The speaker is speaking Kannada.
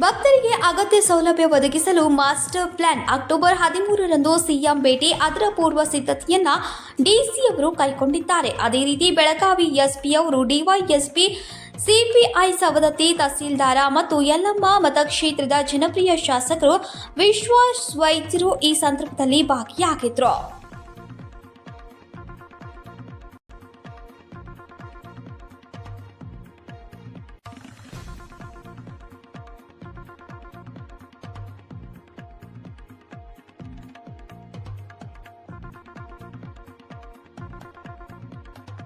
ಭಕ್ತರಿಗೆ ಅಗತ್ಯ ಸೌಲಭ್ಯ ಒದಗಿಸಲು ಮಾಸ್ಟರ್ ಪ್ಲಾನ್ ಅಕ್ಟೋಬರ್ ಹದಿಮೂರರಂದು ಸಿಎಂ ಭೇಟಿ ಅದರ ಪೂರ್ವ ಸಿದ್ಧತೆಯನ್ನ ಡಿಸಿ ಅವರು ಕೈಗೊಂಡಿದ್ದಾರೆ. ಅದೇ ರೀತಿ ಬೆಳಗಾವಿ ಎಸ್ಪಿ ಅವರು ಡಿವೈಎಸ್ಪಿ ಸಿಪಿಐ ಸವದತ್ತಿ ತಹಸೀಲ್ದಾರ ಮತ್ತು ಯಲ್ಲಮ್ಮ ಮತಕ್ಷೇತ್ರದ ಜನಪ್ರಿಯ ಶಾಸಕರು ವಿಶ್ವಾಸ್ ವೈದ್ಯರು ಈ ಸಂದರ್ಭದಲ್ಲಿ ಭಾಗಿಯಾಗಿದ್ರು.